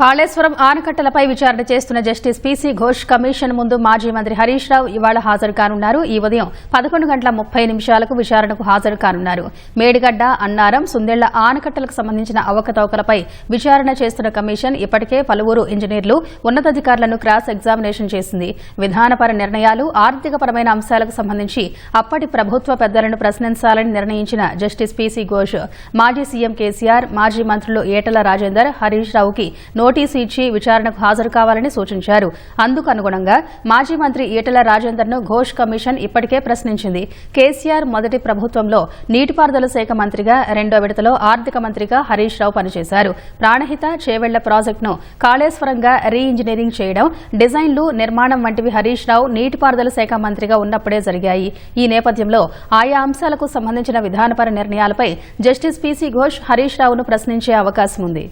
కాళేశ్వరం ఆనకట్టలపై విచారణ చేస్తున్న justice PC Ghosh commission ముందు మాజీ మంత్రి హరీష్ రావు ఇవాళ హాజరు కానున్నారు. ఈ ఉదయం పదకొండు గంటల ముప్పై నిమిషాలకు విచారణకు హాజరు కానున్నారు. మేడిగడ్డ అన్నారం సుందెళ్ళ ఆనకట్టలకు సంబంధించిన అవకతవకలపై విచారణ చేస్తున్న కమిషన్ ఇప్పటికే పలువురు ఇంజనీర్లు ఉన్నతాధికారులను క్రాస్ ఎగ్జామినేషన్ చేసింది. విధానపర నిర్ణయాలు ఆర్థికపరమైన అంశాలకు సంబంధించి అప్పటి ప్రభుత్వ పెద్దలను ప్రశ్నించాలని నిర్ణయించిన జస్టిస్ పీసీ ఘోష్ మాజీ సీఎం కేసీఆర్ మాజీ మంత్రులు ఏటల రాజేందర్ హరీష్ రావుకి నోటీసు ఇచ్చి విచారణకు హాజరు కావాలని సూచించారు. అందుకు అనుగుణంగా మాజీ మంత్రి ఈటల రాజేందర్ను ఘోష్ కమిషన్ ఇప్పటికే ప్రశ్నించింది. కేసీఆర్ మొదటి ప్రభుత్వంలో నీటిపారుదల శాఖ మంత్రిగా రెండో విడతలో ఆర్థిక మంత్రిగా హరీష్ రావు పనిచేశారు. ప్రాణహిత చేవెళ్ళ ప్రాజెక్టును కాళేశ్వరంగా రీ ఇంజనీరింగ్ చేయడం డిజైన్లు నిర్మాణం వంటివి హరీష్ రావు నీటిపారుదల శాఖ మంత్రిగా ఉన్నప్పుడే జరిగాయి. ఈ నేపథ్యంలో ఆయా అంశాలకు సంబంధించిన విధానపర నిర్ణయాలపై justice P C Ghose Harish ప్రశ్నించే అవకాశం ఉంది